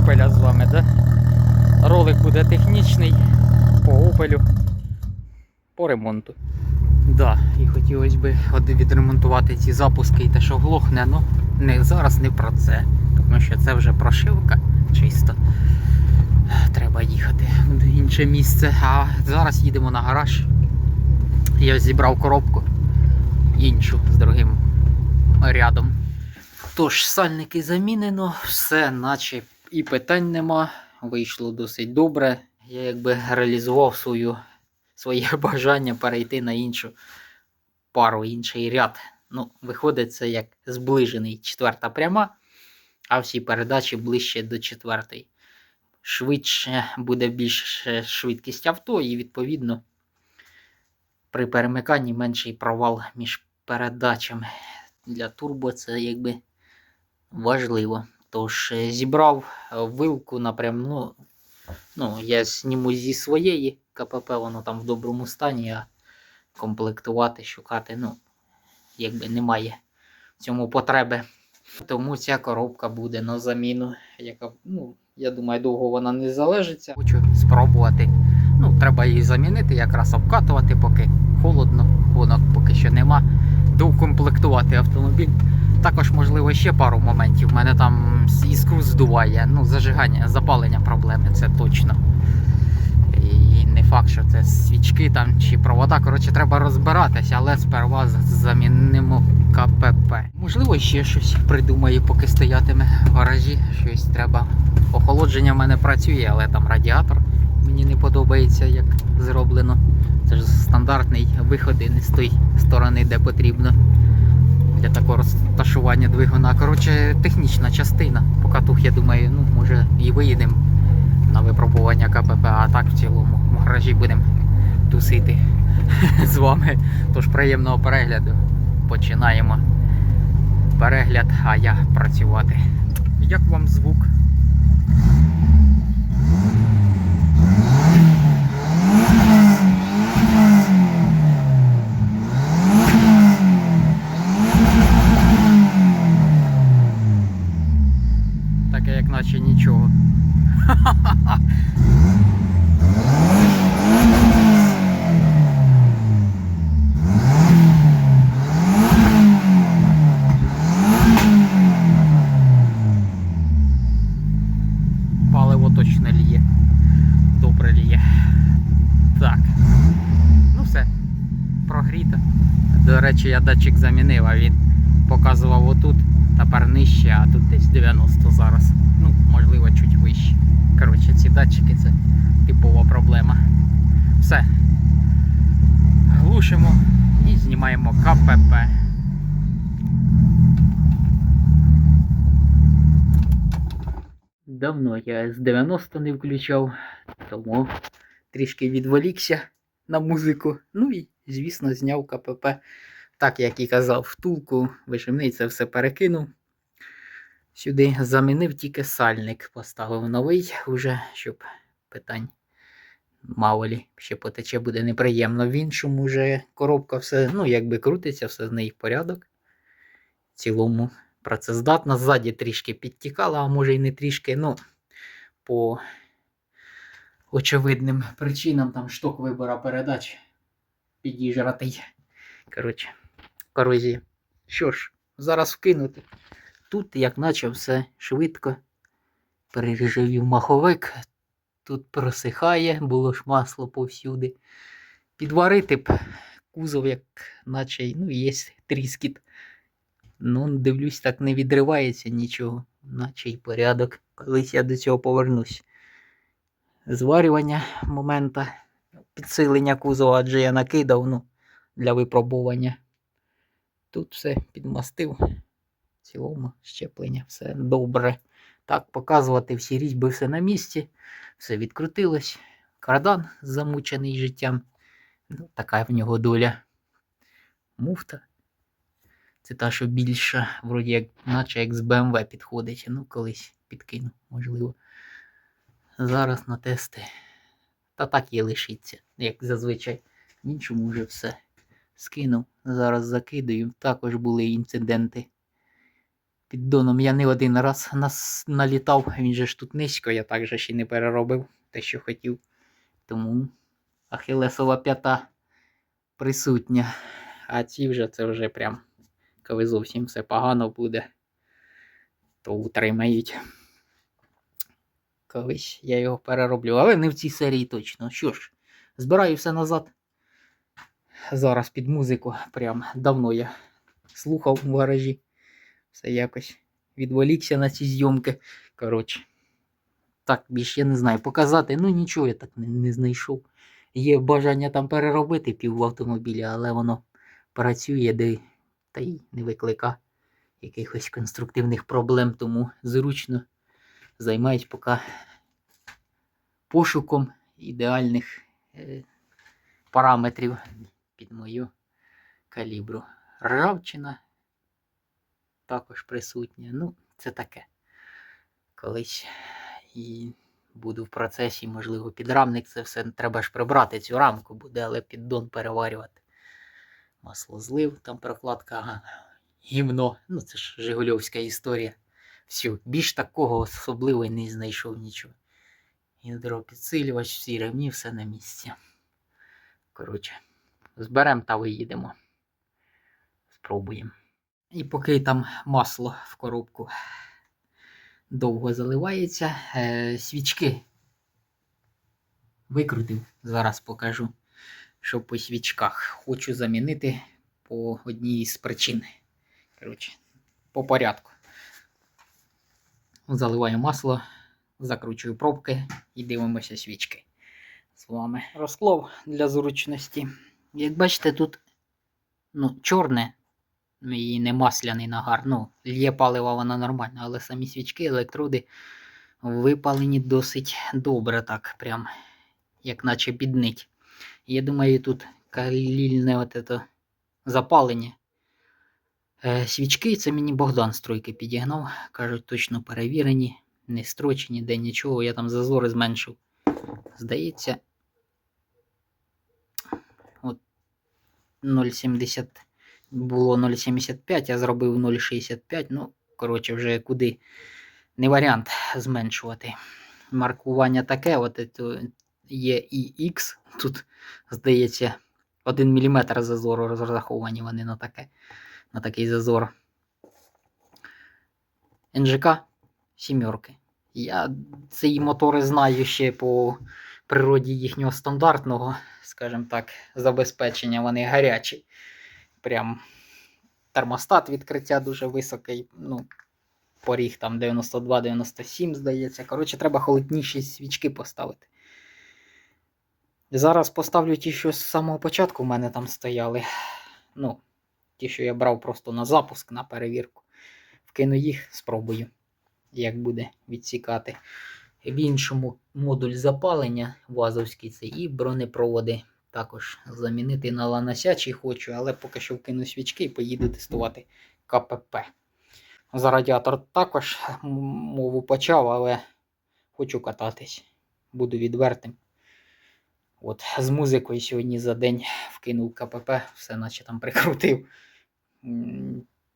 Opel з вами, да? Ролик буде технічний по Opel, по ремонту. Да, і хотілося б відремонтувати ці запуски і те, що глохне, ну не зараз не про це. Тому що це вже прошивка чисто. Треба їхати в інше місце. А зараз їдемо на гараж. Я зібрав коробку іншу з другим рядом. Тож, сальники замінено, все, наче і питань нема. Вийшло досить добре. Я якби реалізував свою, своє бажання перейти на іншу пару, інший ряд. Ну, виходить, це як зближений четверта пряма, а всі передачі ближче до четвертої. Швидше буде більше швидкість авто, і відповідно при перемиканні менший провал між передачами. Для турбо це якби важливо. Тож е, зібрав е, вилку напряму. Ну, я зніму зі своєї КПП, воно там в доброму стані, а комплектувати, шукати, ну, якби немає в цьому потреби. Тому ця коробка буде на заміну, яка, ну, я думаю, довго вона не залежиться. Хочу спробувати. Ну, треба її замінити, якраз обкатувати, поки холодно, гонок поки що нема. Доукомплектувати автомобіль. Також, можливо, ще пару моментів. У мене там іскру здуває. Ну, зажигання, запалення проблеми, це точно. І не факт, що це свічки там чи провода. Коротше, треба розбиратися, але сперва замінимо КПП. Можливо, ще щось придумаю, поки стоятиме в гаражі. Щось треба. Охолодження в мене працює, але там радіатор мені не подобається, як зроблено. Це ж стандартний виход не з тої сторони, де потрібно для такого розташування двигуна. Коротше, технічна частина. По катух, я думаю, ну, може і виїдемо на випробування КПП, а так в цілому в гаражі будемо тусити з вами. Тож приємного перегляду. Починаємо перегляд, а я працювати. Як вам звук? Таке як наче нічого. Паливо точно ліє. Добре ліє. Так. Ну все. Прогріто. До речі, я датчик замінив, а він показував отут, тепер нижче, а тут десь 90 зараз. Ну, можливо, чуть вище. Коротше, ці датчики це типова проблема. Все. Глушимо і знімаємо КПП. Давно я з 90 не включав, тому трішки відволікся на музику. Ну і, звісно, зняв КПП. Так, як і казав, втулку, вишивний це все перекинув. Сюди замінив тільки сальник, поставив новий уже, щоб питань мало лі, ще потече буде неприємно. В іншому вже коробка все, ну, якби крутиться, все з неї в порядок. В цілому працездатна. Ззаді трішки підтікала, а може і не трішки, ну, по очевидним причинам там шток вибора передач підіжратий. Коротше, корозія. Що ж, зараз вкинути. Тут, як наче, все швидко. Перережевів маховик. Тут просихає, було ж масло повсюди. Підварити б кузов, як наче, ну, є тріскіт. Ну, дивлюсь, так не відривається нічого, наче й порядок. Колись я до цього повернусь. Зварювання момента підсилення кузова, адже я накидав ну, для випробування. Тут все підмастив. В цілому щеплення, все добре. Так, показувати всі різьби, все на місці, все відкрутилось. Кардан замучений життям. Ну, така в нього доля. Муфта. Це та, що більша, вроді як, наче як з BMW підходить. Ну, колись підкину, можливо. Зараз на тести. Та так і лишиться, як зазвичай. Іншому вже все скинув. Зараз закидаю. Також були інциденти. Піддоном я не один раз нас налітав, він же ж тут низько, я так же ще не переробив те, що хотів. Тому ахілесова п'ята присутня. А ці вже це вже прям, коли зовсім все погано буде, то утримають. Колись я його перероблю, але не в цій серії точно. Що ж, збираю все назад. Зараз під музику. Прям давно я слухав в гаражі. Все якось відволікся на ці зйомки. Коротше. Так, більш я не знаю, показати. Ну нічого я так не, не знайшов. Є бажання там переробити пів автомобілі, але воно працює, де та й не виклика якихось конструктивних проблем, тому зручно займаюсь поки пошуком ідеальних е, параметрів під мою калібру. Ржавчина також присутня. Ну, це таке. Колись і буду в процесі, можливо, підрамник це все треба ж прибрати цю рамку буде, але піддон переварювати. Масло злив, там прокладка, гімно. Ну, це ж Жигульовська історія. Все, більш такого особливо не знайшов нічого. Гідропідсилювач, всі ремні, все на місці. Коротше, зберемо та виїдемо. Спробуємо. І поки там масло в коробку довго заливається, е, свічки викрутив. Зараз покажу, що по свічках хочу замінити по одній з причин. Коротше, по порядку. Заливаю масло, закручую пробки і дивимося свічки. З вами розклов для зручності. Як бачите, тут ну, чорне ну, і не масляний нагар. Ну, лє палива вона нормальна, але самі свічки, електроди випалені досить добре, так, прям, як наче піднить. Я думаю, тут калільне от это запалення. Е, свічки це мені Богдан стройки підігнав. Кажуть, точно перевірені, не строчені, де нічого. Я там зазори зменшив. Здається, от 0,70 було 0,75, я зробив 0,65. Ну, коротше, вже куди не варіант зменшувати. Маркування таке, от є і X, тут, здається, 1 мм зазору розраховані вони на таке, на такий зазор. НЖК сімерки. Я ці мотори знаю ще по природі їхнього стандартного, скажімо так, забезпечення. Вони гарячі. Прям термостат відкриття дуже високий. Ну, поріг там 92-97, здається. Коротше, треба холодніші свічки поставити. Зараз поставлю ті, що з самого початку в мене там стояли. Ну, ті, що я брав просто на запуск, на перевірку. Вкину їх, спробую, як буде відсікати. В іншому модуль запалення вазовський це і бронепроводи. Також замінити на ланосячий хочу, але поки що вкину свічки і поїду тестувати КПП. За радіатор також мову почав, але хочу кататись. Буду відвертим. От, з музикою сьогодні за день вкинув КПП, все наче там прикрутив.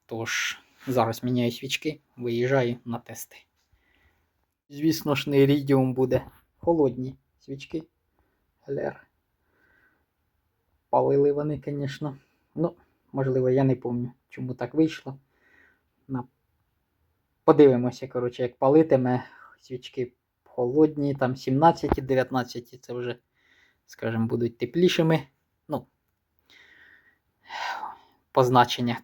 Тож, зараз міняю свічки, виїжджаю на тести. Звісно ж, не ірідіум буде. Холодні свічки. Глер. Палили вони, звісно. Ну, можливо, я не пам'ятаю, чому так вийшло. На... Подивимося, коротше, як палитиме. Свічки холодні, там 17-19, це вже, скажімо, будуть теплішими. Ну, позначення.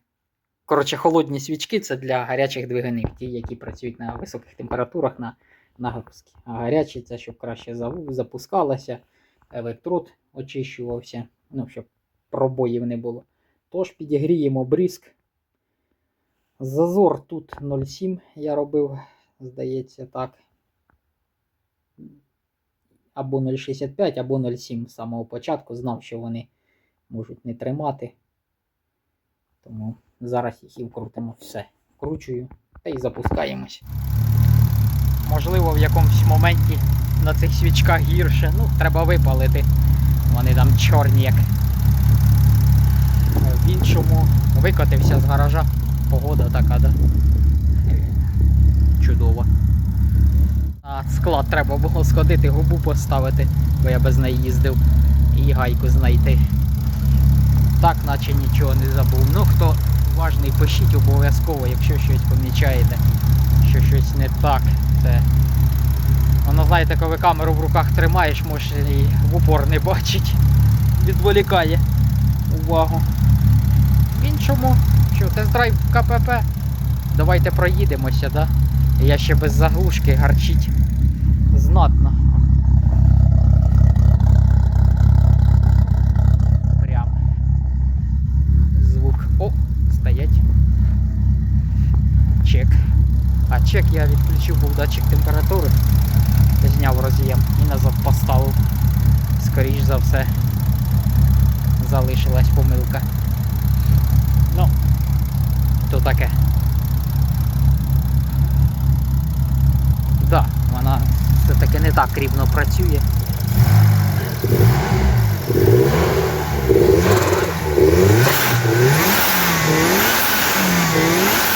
Коротше, холодні свічки це для гарячих двигунів, ті, які працюють на високих температурах на нагрузки. А гарячі це щоб краще запускалося, електрод очищувався, ну, щоб пробоїв не було. Тож підігріємо бризк. Зазор тут 0,7 я робив, здається, так. Або 0,65, або 0,7 з самого початку. Знав, що вони можуть не тримати. Тому зараз їх і вкрутимо все. Вкручую та й запускаємось. Можливо, в якомусь моменті на цих свічках гірше. Ну, треба випалити. Вони там чорні як. В іншому викотився з гаража. Погода така, да? Чудова. На склад треба було сходити, губу поставити, бо я без неї їздив і гайку знайти. Так, наче нічого не забув. Ну, хто уважний, пишіть обов'язково, якщо щось помічаєте, що щось не так. Це... Воно, знаєте, коли камеру в руках тримаєш, може і в упор не бачить. Відволікає увагу. В іншому, що, тест-драйв КПП. Давайте проїдемося, да? Я ще без заглушки гарчить знатно. Прям. Звук. О, стоять. Чек. А чек я відключив був датчик температури. Зняв роз'єм і назад поставив. Скоріш за все залишилась помилка. Ну, то таке. Да, вона все-таки не так рівно працює. Потужно.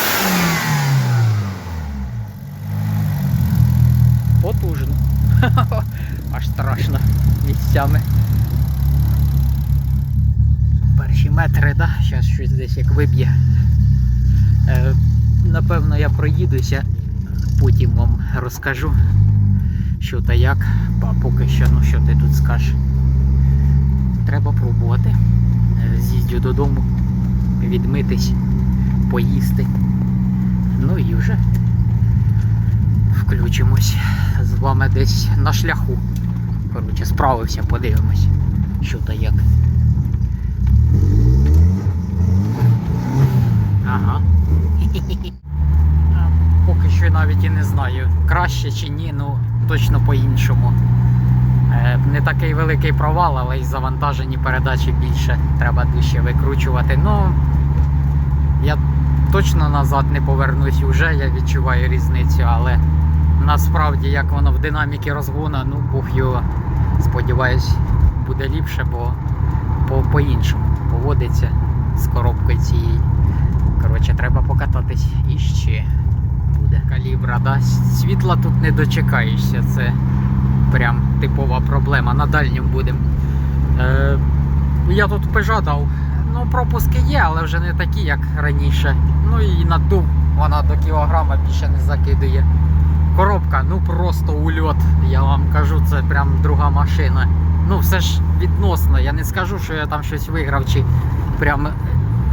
Аж страшно місцями. Перші метри, да? Зараз щось десь як виб'є. Е, напевно, я проїдуся, потім вам розкажу, що та як. А поки що, ну що ти тут скажеш. Треба пробувати. Е, З'їздю додому, відмитись, поїсти. Ну і вже включимось вами десь на шляху. Коротше, справився, подивимось, що та як. Ага. Поки що навіть і не знаю, краще чи ні, ну точно по-іншому. Е, Не такий великий провал, але й завантажені передачі більше. Треба дужче викручувати. Ну, я точно назад не повернусь уже, я відчуваю різницю, але насправді як воно в динаміки розгону, ну Бог його сподіваюсь, буде ліпше, бо по- по-іншому поводиться з коробкою цією. Коротше, треба покататись іще буде. Калібра, да? Світла тут не дочекаєшся, це прям типова проблема. На дальньому будемо. Е, я тут Peugeot. Ну, пропуски є, але вже не такі, як раніше. Ну і надув вона до кілограма більше не закидує. Коробка, ну просто ульот. Я вам кажу, це прям друга машина. Ну, все ж відносно. Я не скажу, що я там щось виграв чи прям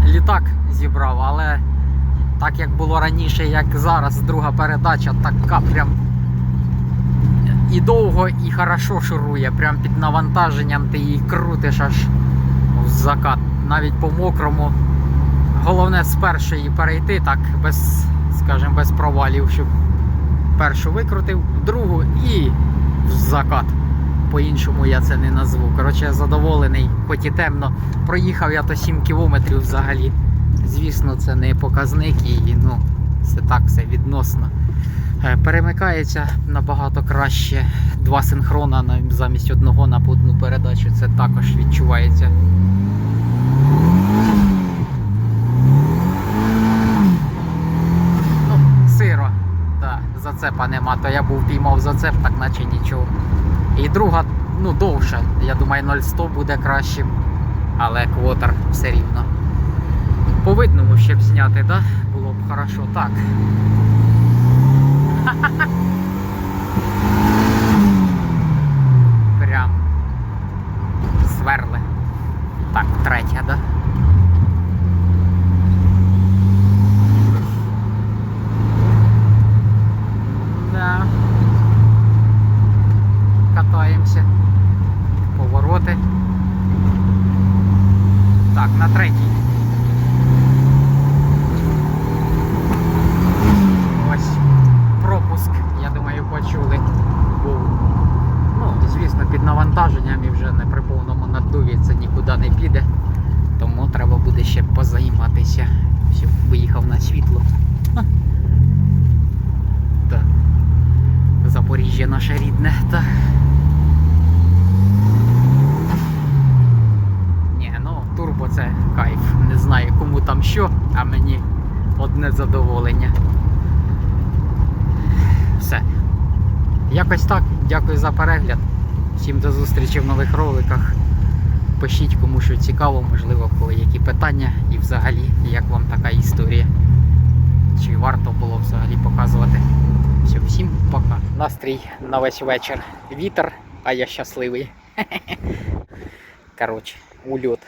літак зібрав, але так як було раніше, як зараз, друга передача, така прям і довго, і хорошо шурує. Прям під навантаженням ти її крутиш аж в закат. Навіть по мокрому. Головне з першої перейти так, без, скажімо, без провалів, щоб першу викрутив, другу і в закат. По-іншому я це не назву. Коротше, задоволений, хоч і темно. Проїхав я то 7 кілометрів взагалі. Звісно, це не показник і ну, це так все відносно. Е, Перемикається набагато краще. Два синхрона замість одного на одну передачу. Це також відчувається. Ну, сиро. Да, зацепа нема. То я був піймав зацеп, так наче нічого. І друга, ну, довше. Я думаю, 0,100 буде кращим. Але квотер все рівно. По видному ще б зняти, да? Було б хорошо. Так. Прям сверли. Так, третя, да? Да. Катаємося. Повороти. Так, на третій. Ось пропуск, я думаю, почули. Був. Ну, звісно, під навантаженням і вже не при повному наддуві це нікуди не піде. Тому треба буде ще позайматися. Все, виїхав на світло. Ха. Так. Запоріжжя наше рідне. Так. Ні, ну турбо це кайф. Не знаю кому там що, а мені одне задоволення. Все. Якось так. Дякую за перегляд. Всім до зустрічі в нових роликах. Пишіть кому що цікаво, можливо, кого які питання і взагалі, як вам така історія. Чи варто було взагалі показувати. Все, всім пока. Настрій на весь вечір. Вітер, а я щасливий. Коротше, ульот.